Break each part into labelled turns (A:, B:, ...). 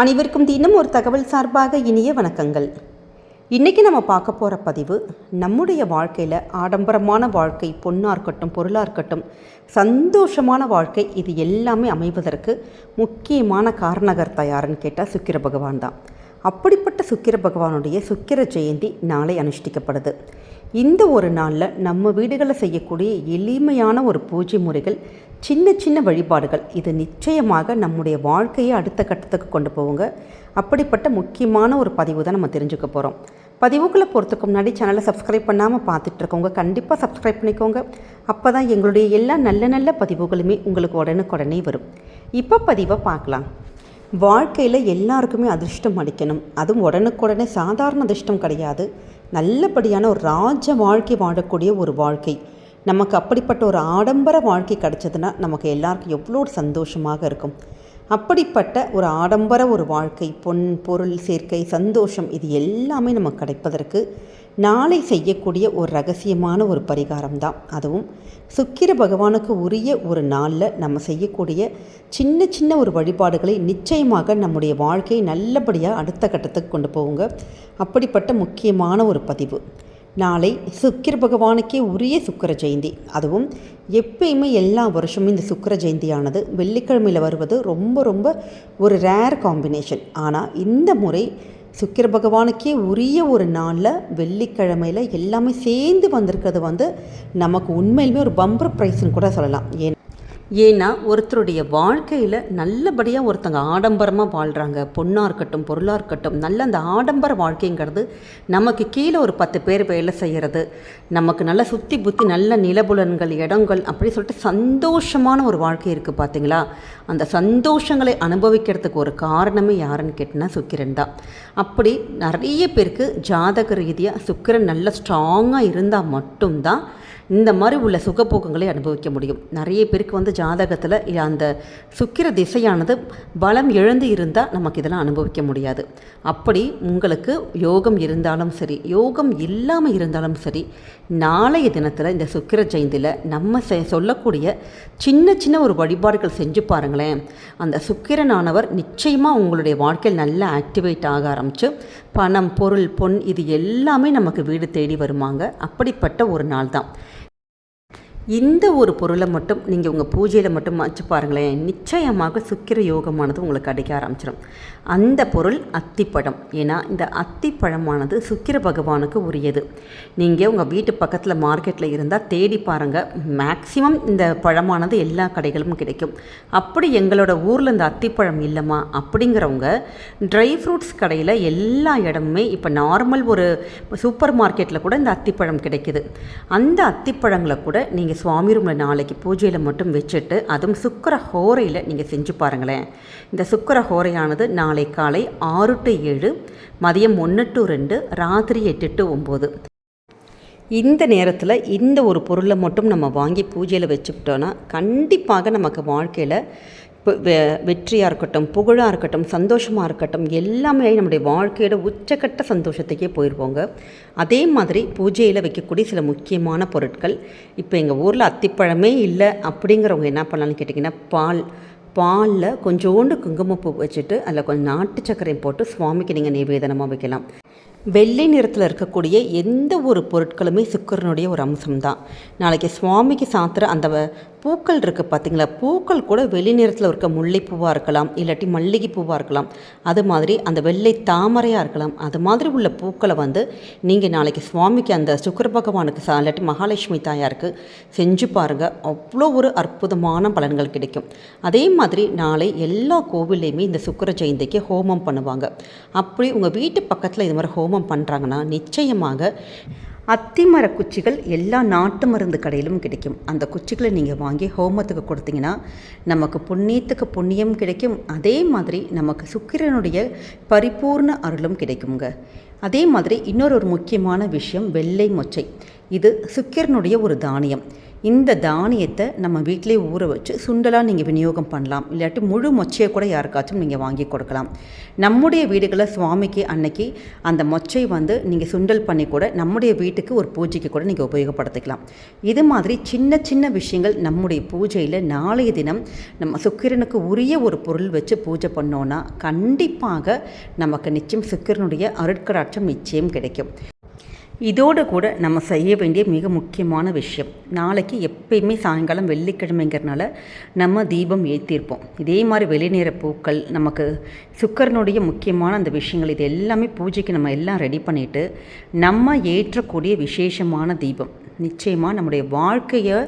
A: அனைவருக்கும் தினம் ஒரு தகவல் சார்பாக இனிய வணக்கங்கள். இன்றைக்கி நம்ம பார்க்க போகிற பதிவு நம்முடைய வாழ்க்கையில் ஆடம்பரமான வாழ்க்கை பொண்ணாக இருக்கட்டும் பொருளாக இருக்கட்டும் சந்தோஷமான வாழ்க்கை இது எல்லாமே அமைவதற்கு முக்கியமான காரணகர்த்தா யாருன்னு கேட்டால் சுக்கிர பகவான் தான். அப்படிப்பட்ட சுக்கிர பகவானுடைய சுக்கிர ஜெயந்தி நாளை அனுஷ்டிக்கப்படுது. இந்த ஒரு நாளில் நம்ம வீடுகளில் செய்யக்கூடிய எளிமையான ஒரு பூஜை முறைகள் சின்ன சின்ன வழிபாடுகள். இது நிச்சயமாக நம்முடைய வாழ்க்கையை அடுத்த கட்டத்துக்கு கொண்டு போவோங்க அப்படிப்பட்ட முக்கியமான ஒரு பதிவு தான் நம்ம தெரிஞ்சுக்க போகிறோம் பதிவுக்குள்ளே போகிறதுக்கு முன்னாடி சேனலை சப்ஸ்கிரைப் பண்ணாமல் பார்த்துட்ருக்கோங்க. கண்டிப்பாக சப்ஸ்கிரைப் பண்ணிக்கோங்க. அப்போ தான் எங்களுடைய எல்லா நல்ல நல்ல பதிவுகளுமே உங்களுக்கு உடனுக்குடனே வரும். இப்போ பதிவை பார்க்கலாம். வாழ்க்கையில் எல்லாருக்குமே அதிர்ஷ்டம் அடிக்கணும் அதுவும் உடனுக்குடனே சாதாரண அதிர்ஷ்டம் கிடையாது. நல்லபடியான ஒரு ராஜ வாழ்க்கை வாழக்கூடிய ஒரு வாழ்க்கை. நமக்கு அப்படிப்பட்ட ஒரு ஆடம்பர வாழ்க்கை கிடைச்சதுன்னா நமக்கு எல்லாருக்கும் எவ்வளோ ஒரு சந்தோஷமாக இருக்கும். அப்படிப்பட்ட ஒரு ஆடம்பர ஒரு வாழ்க்கை பொன் பொருள் சேர்க்கை சந்தோஷம் இது எல்லாமே நமக்கு கிடைப்பதற்கு நாளை செய்யக்கூடிய ஒரு ரகசியமான ஒரு பரிகாரம் தான். அதுவும் சுக்கிர பகவானுக்கு உரிய ஒரு நாளில் நம்ம செய்யக்கூடிய சின்ன சின்ன ஒரு வழிபாடுகளை நிச்சயமாக நம்முடைய வாழ்க்கையை நல்லபடியாக அடுத்த கட்டத்துக்கு கொண்டு போவோங்க அப்படிப்பட்ட முக்கியமான ஒரு பதிவு. நாளை சுக்கிர பகவானுக்கே உரிய சுக்கர ஜெயந்தி. அதுவும் எப்பயுமே எல்லா வருஷமும் இந்த சுக்கர ஜெயந்தியானது வெள்ளிக்கிழமையில் வருவது ரொம்ப ரொம்ப ஒரு ரேர் காம்பினேஷன் ஆனால் இந்த முறை சுக்கிர பகவானுக்கே உரிய ஒரு நாளில் வெள்ளிக்கிழமையில் எல்லாமே சேர்ந்து வந்திருக்கிறது வந்து நமக்கு உண்மையிலுமே ஒரு பம்பர் ப்ரைஸ்னு கூட சொல்லலாம். ஏன் ஏன்னா ஒருத்தருடைய வாழ்க்கையில் நல்லபடியாக ஒருத்தங்க ஆடம்பரமாக வாழ்கிறாங்க பொண்ணாக இருக்கட்டும் பொருளாக இருக்கட்டும் நல்ல அந்த ஆடம்பர வாழ்க்கைங்கிறது நமக்கு கீழே ஒரு பத்து பேர் வேலை செய்கிறது நமக்கு நல்ல சுற்றி புத்தி நல்ல நிலபுலன்கள் இடங்கள் அப்படி சொல்லிட்டு சந்தோஷமான ஒரு வாழ்க்கை இருக்குது பார்த்தீங்களா அந்த சந்தோஷங்களை அனுபவிக்கிறதுக்கு ஒரு காரணமே யாருன்னு கேட்டினா சுக்கிரன் தான். அப்படி நிறைய பேருக்கு ஜாதக ரீதியாக சுக்கிரன் நல்ல ஸ்ட்ராங்காக இருந்தால் மட்டும்தான் இந்த மாதிரி உள்ள சுகப்போக்கங்களை அனுபவிக்க முடியும். நிறைய பேருக்கு வந்து ஜாதகத்தில் அந்த சுக்கிர திசையானது பலம் இழந்து இருந்தால் நமக்கு இதெல்லாம் அனுபவிக்க முடியாது. அப்படி உங்களுக்கு யோகம் இருந்தாலும் சரி யோகம் இல்லாமல் இருந்தாலும் சரி நாளைய தினத்தில் இந்த சுக்கிர ஜெயந்தியில் நம்ம செ சொல்லக்கூடிய சின்ன சின்ன ஒரு வழிபாடுகள் செஞ்சு பாருங்களேன். அந்த சுக்கிரனானவர் நிச்சயமாக உங்களுடைய வாழ்க்கையில் நல்லா ஆக்டிவேட் ஆக ஆரம்பித்து பணம் பொருள் பொன் இது எல்லாமே நமக்கு வீடு தேடி வருமாங்க. அப்படிப்பட்ட ஒரு நாள் தான் இந்த ஒரு பொருளை மட்டும் நீங்கள் உங்கள் பூஜையில் மட்டும் வச்சு பாருங்களேன். நிச்சயமாக சுக்கிர யோகமானது உங்களுக்கு கிடைக்க ஆரம்பிச்சிடும் அந்த பொருள் அத்திப்பழம். ஏன்னா இந்த அத்திப்பழமானது சுக்கிர பகவானுக்கு உரியது. நீங்கள் உங்கள் வீட்டு பக்கத்தில் மார்க்கெட்டில் இருந்தால் தேடி பாருங்கள் மேக்ஸிமம் இந்த பழமானது எல்லா கடைகளும் கிடைக்கும். அப்படி எங்களோட ஊரில் இந்த அத்திப்பழம் இல்லைம்மா அப்படிங்கிறவங்க ட்ரை ஃப்ரூட்ஸ் கடையில் எல்லா இடமுமே இப்போ நார்மல் ஒரு சூப்பர் மார்க்கெட்டில் கூட இந்த அத்திப்பழம் கிடைக்குது. அந்த அத்திப்பழங்களை கூட நீங்கள் நீங்கள் சுவாமி ரூமில் நாளைக்கு பூஜையில் மட்டும் வச்சுட்டு அதுவும் சுக்கர ஹோரையில் நீங்கள் செஞ்சு பாருங்களேன். இந்த சுக்கர ஹோரையானது நாளை காலை ஆறு டு ஏழு மதியம் ஒன்று டு ரெண்டு ராத்திரி எட்டு டு ஒம்பது இந்த நேரத்தில் இந்த ஒரு பொருளை மட்டும் நம்ம வாங்கி பூஜையில் வச்சுக்கிட்டோன்னா கண்டிப்பாக நமக்கு வாழ்க்கையில் வெற்றியாக இருக்கட்டும் புகழாக இருக்கட்டும் சந்தோஷமாக இருக்கட்டும் எல்லாமே நம்முடைய வாழ்க்கையோட உச்சக்கட்ட சந்தோஷத்துக்கே போயிடுவோங்க அதே மாதிரி பூஜையில் வைக்கக்கூடிய சில முக்கியமான பொருட்கள். இப்போ எங்கள் ஊரில் அத்திப்பழமே இல்லை அப்படிங்கிறவங்க என்ன பண்ணலான்னு கேட்டிங்கன்னா பால் பாலில் கொஞ்சோண்டு குங்குமப்பூ வச்சுட்டு அதில் கொஞ்சம் நாட்டு சர்க்கரையும் போட்டு சுவாமிக்கு நீங்கள் நிவேதனமாக வைக்கலாம். வெள்ளை நிறத்தில் இருக்கக்கூடிய எந்த ஒரு பொருட்களுமே சுக்கரனுடைய ஒரு அம்சம்தான். நாளைக்கு சுவாமிக்கு சாத்துற அந்த பூக்கள் இருக்குது பார்த்தீங்களா பூக்கள் கூட வெளி நிறத்தில் இருக்க முல்லைப்பூவாக இருக்கலாம் இல்லாட்டி மல்லிகை பூவாக இருக்கலாம். அது மாதிரி அந்த வெள்ளை தாமரையாக இருக்கலாம். அது மாதிரி உள்ள பூக்களை வந்து நீங்கள் நாளைக்கு சுவாமிக்கு அந்த சுக்கர பகவானுக்கு சா இல்லாட்டி மகாலட்சுமி தாயாருக்கு செஞ்சு பாருங்கள் அவ்வளோ ஒரு அற்புதமான பலன்கள் கிடைக்கும். அதே மாதிரி நாளை எல்லா கோவில்லையுமே இந்த சுக்கர ஜெயந்திக்கு ஹோமம் பண்ணுவாங்க. அப்படி உங்கள் வீட்டு பக்கத்தில் இது மாதிரி ஹோமம் பண்ணுறாங்கன்னா நிச்சயமாக அத்திமர குச்சிகள் எல்லா நாட்டு மருந்து கடையிலும் கிடைக்கும். அந்த குச்சிகளை நீங்கள் வாங்கி ஹோமத்துக்கு கொடுத்தீங்கன்னா நமக்கு புண்ணியத்துக்கு புண்ணியம் கிடைக்கும். அதே மாதிரி நமக்கு சுக்கிரனுடைய பரிபூர்ண அருளும் கிடைக்குங்க அதே மாதிரி இன்னொரு ஒரு முக்கியமான விஷயம் வெள்ளை மொச்சை. இது சுக்கிரனுடைய ஒரு தானியம். இந்த தானியத்தை நம்ம வீட்டிலே ஊற வச்சு சுண்டலாக நீங்கள் விநியோகம் பண்ணலாம். இல்லாட்டி முழு மொச்சையை கூட யாருக்காச்சும் நீங்கள் வாங்கி கொடுக்கலாம். நம்முடைய வீடுகளில் சுவாமிக்கு அன்னைக்கு அந்த மொச்சை வந்து நீங்கள் சுண்டல் பண்ணி கூட நம்முடைய வீட்டுக்கு ஒரு பூஜைக்கு கூட நீங்கள் உபயோகப்படுத்திக்கலாம். இது மாதிரி சின்ன சின்ன விஷயங்கள் நம்முடைய பூஜையில் நாளைய தினம் நம்ம சுக்கிரனுக்கு உரிய ஒரு பொருள் வச்சு பூஜை பண்ணோன்னா கண்டிப்பாக நமக்கு நிச்சயம் சுக்கிரனுடைய அருட்கடாட்சம் நிச்சயம் கிடைக்கும். இதோடு கூட நம்ம செய்ய வேண்டிய மிக முக்கியமான விஷயம் நாளைக்கு எப்பயுமே சாயங்காலம் வெள்ளிக்கிழமைங்கிறனால நம்ம தீபம் ஏற்றிருப்போம் இதே மாதிரி வெளிநேர பூக்கள் நமக்கு சுக்கரனுடைய முக்கியமான அந்த விஷயங்கள் இது எல்லாமே பூஜைக்கு நம்ம எல்லாம் ரெடி பண்ணிவிட்டு நம்ம ஏற்றக்கூடிய விசேஷமான தீபம். நிச்சயமாக நம்முடைய வாழ்க்கையை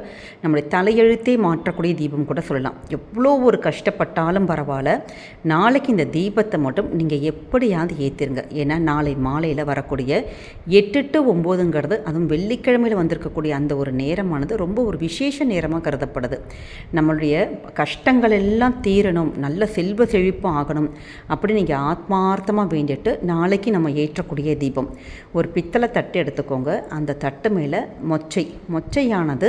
A: நம்முடைய தலையெழுத்தே மாற்றக்கூடிய தீபம் கூட சொல்லலாம். எவ்வளோ ஒரு கஷ்டப்பட்டாலும் பரவாயில்ல. நாளைக்கு இந்த தீபத்தை மட்டும் நீங்கள் எப்படியாவது ஏற்றிருங்க ஏன்னா நாளை மாலையில் வரக்கூடிய எட்டு டு ஒம்போதுங்கிறது அதுவும் வெள்ளிக்கிழமையில் வந்திருக்கக்கூடிய அந்த ஒரு நேரமானது ரொம்ப ஒரு விசேஷ நேரமாக கருதப்படுது. நம்மளுடைய கஷ்டங்கள் எல்லாம் தீரணும். நல்ல செல்வ செழிப்பும் ஆகணும் அப்படி நீங்கள் ஆத்மார்த்தமாக வேண்டிட்டு நாளைக்கு நம்ம ஏற்றக்கூடிய தீபம். ஒரு பித்தளை தட்டு எடுத்துக்கோங்க. அந்த தட்டு மேலே மொத்த மொச்சை. மொச்சையானது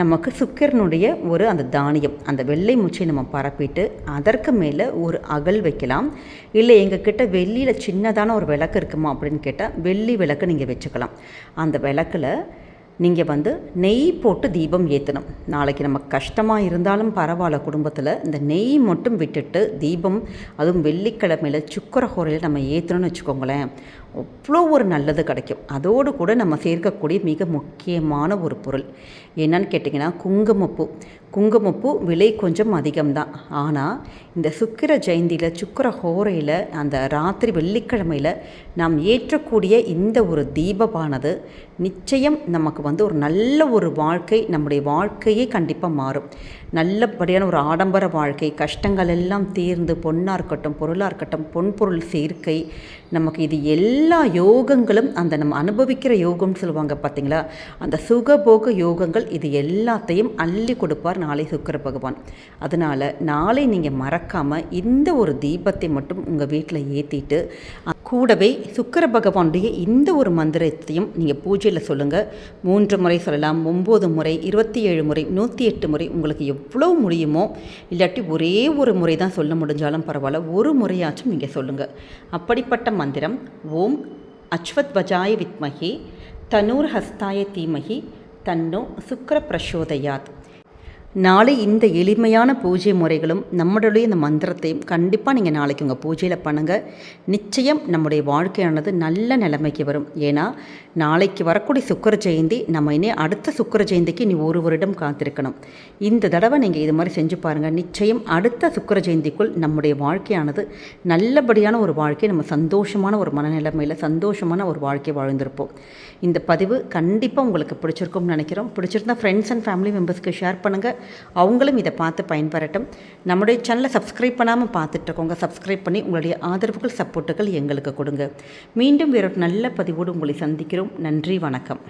A: நமக்கு சுக்கிரனுடைய ஒரு அந்த தானியம். அந்த வெள்ளை முச்சை நம்ம பரப்பிட்டு அதற்கு மேலே ஒரு அகல் வைக்கலாம். இல்லை எங்ககிட்ட வெள்ளியில் சின்னதான ஒரு விளக்கு இருக்குமா அப்படின்னு கேட்டால் வெள்ளி விளக்கு நீங்கள் வச்சுக்கலாம். அந்த விளக்கில் நீங்கள் வந்து நெய் போட்டு தீபம் ஏற்றணும் நாளைக்கு நம்ம கஷ்டமாக இருந்தாலும் பரவாயில்ல குடும்பத்தில் இந்த நெய் மட்டும் விட்டுட்டு தீபம் அதுவும் வெள்ளிக்கிழமையில் சுக்கரஹோரையில் நம்ம ஏற்றணும்னு வச்சுக்கோங்களேன். அவ்வளோ ஒரு நல்லது கிடைக்கும். அதோடு கூட நம்ம சேர்க்கக்கூடிய மிக முக்கியமான ஒரு பொருள். என்னன்னு கேட்டிங்கன்னா குங்குமப்பூ. குங்குமப்பூ விலை கொஞ்சம் அதிகம்தான். ஆனால் இந்த சுக்கிர ஜெயந்தியில் சுக்கர ஹோரையில் அந்த ராத்திரி வெள்ளிக்கிழமையில் நாம் ஏற்றக்கூடிய இந்த ஒரு தீபமானது நிச்சயம் நமக்கு வந்து ஒரு நல்ல ஒரு வாழ்க்கை நம்முடைய வாழ்க்கையே கண்டிப்பாக மாறும். நல்லபடியான ஒரு ஆடம்பர வாழ்க்கை கஷ்டங்கள் எல்லாம் தீர்ந்து பொண்ணாக இருக்கட்டும் பொருளாக இருக்கட்டும் பொன் பொருள் சேர்க்கை நமக்கு இது எல்லா யோகங்களும் அந்த நம்ம அனுபவிக்கிற யோகம்னு சொல்லுவாங்க பார்த்தீங்களா? அந்த சுகபோக யோகங்கள் இது எல்லாத்தையும் அள்ளி கொடுப்பார் நாளை சுக்கர பகவான். அதனால் நாளை நீங்கள் மறக்காமல் இந்த ஒரு தீபத்தை மட்டும் உங்கள் வீட்டில் ஏற்றிட்டு கூடவே சுக்கர பகவானுடைய இந்த ஒரு மந்திரத்தையும் நீங்கள் பூஜையில் சொல்லுங்கள் மூன்று முறை சொல்லலாம் ஒம்பது முறை இருபத்தி ஏழு முறை நூற்றி எட்டு முறை உங்களுக்கு எவ்வளோ முடியுமோ இல்லாட்டி ஒரே ஒரு முறை தான் சொல்ல முடிஞ்சாலும் பரவாயில்ல ஒரு முறையாச்சும் நீங்கள் சொல்லுங்கள் அப்படிப்பட்ட மந்திரம் ஓம் அஸ்வத் வஜாய வித்மகி தனூர் ஹஸ்தாய தீமகி தன்னோ சுக்கர பிரசோதயாத். நாளை இந்த எளிமையான பூஜை முறைகளும் நம்மளுடைய இந்த மந்திரத்தையும் கண்டிப்பாக நீங்கள் நாளைக்கு உங்கள் பூஜையில் பண்ணுங்கள் நிச்சயம் நம்முடைய வாழ்க்கையானது நல்ல நிலைமைக்கு வரும். ஏன்னா நாளைக்கு வரக்கூடிய சுக்கர ஜெயந்தி நம்ம இனி அடுத்த சுக்கர ஜெயந்திக்கு நீ ஒரு வருடம் காத்திருக்கணும். இந்த தடவை நீங்கள் இது மாதிரி செஞ்சு பாருங்கள் நிச்சயம் அடுத்த சுக்கர ஜெயந்திக்குள் நம்முடைய வாழ்க்கையானது நல்லபடியான ஒரு வாழ்க்கை நம்ம சந்தோஷமான ஒரு மனநிலைமையில் சந்தோஷமான ஒரு வாழ்க்கை வாழ்ந்திருப்போம். இந்த பதிவு கண்டிப்பாக உங்களுக்கு பிடிச்சிருக்கும்னு நினைக்கிறோம். பிடிச்சிருந்தா ஃப்ரெண்ட்ஸ் அண்ட் ஃபேமிலி மெம்பர்ஸ்க்கு ஷேர் பண்ணுங்கள் அவங்களும் இதை பார்த்து பயன்பெறட்டும். நம்முடைய சேனலை சப்ஸ்கிரைப் பண்ணாமல் பார்த்துட்ருக்கோங்க சப்ஸ்கிரைப் பண்ணி உங்களுடைய ஆதரவுகள் சப்போர்ட்டுகள் எங்களுக்கு கொடுங்க. மீண்டும் வேறொரு நல்ல பதிவோடு உங்களை சந்திக்கிறோம். நன்றி வணக்கம்.